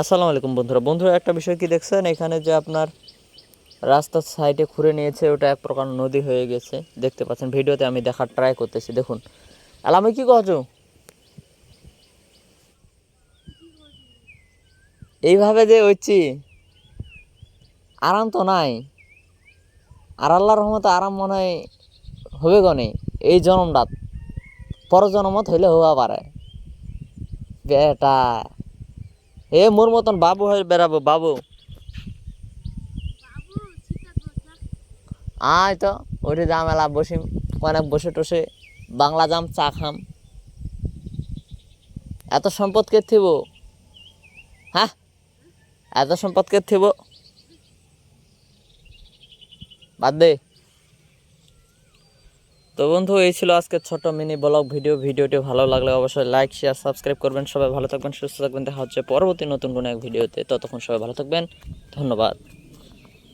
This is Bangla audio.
আসসালামু আলাইকুম বন্ধুরা। বন্ধুরা, একটা বিষয় কি দেখছেন? এখানে যে আপনার রাস্তার সাইডে খুঁড়ে নিয়েছে, ওটা এক প্রকার নদী হয়ে গেছে। দেখতে পাচ্ছেন, ভিডিওতে আমি দেখার ট্রাই করতেছি। দেখুন। আলামে কি কছো এইভাবে যে হচ্ছি আরাম তো নাই। আর আল্লাহ রহমতে আরাম মনে হয় হবে গনে এই জনমটাত পর জনমত হইলে হওয়া পারে। বেটা। এ, মোর মতন বাবু হয়ে বেড়াবো, বাবু। আয় তো ওঠে জামেলা বসি, অনেক বসে টসে, বাংলা জাম চা খাম। এত সম্পদ কে থিব? হ্যাঁ? এত সম্পদ কে থিব? বাদ দে। তো বন্ধু, এই ছিল আজকে ছোট মিনি ব্লগ ভিডিও ভিডিওটি ভালো লাগলে অবশ্যই লাইক শেয়ার সাবস্ক্রাইব করবেন। সবাই ভালো থাকবেন, সুস্থ থাকবেন। দেখা হচ্ছে পরবর্তী নতুন কোনো এক ভিডিওতে ততক্ষণ সবাই ভালো থাকবেন। ধন্যবাদ।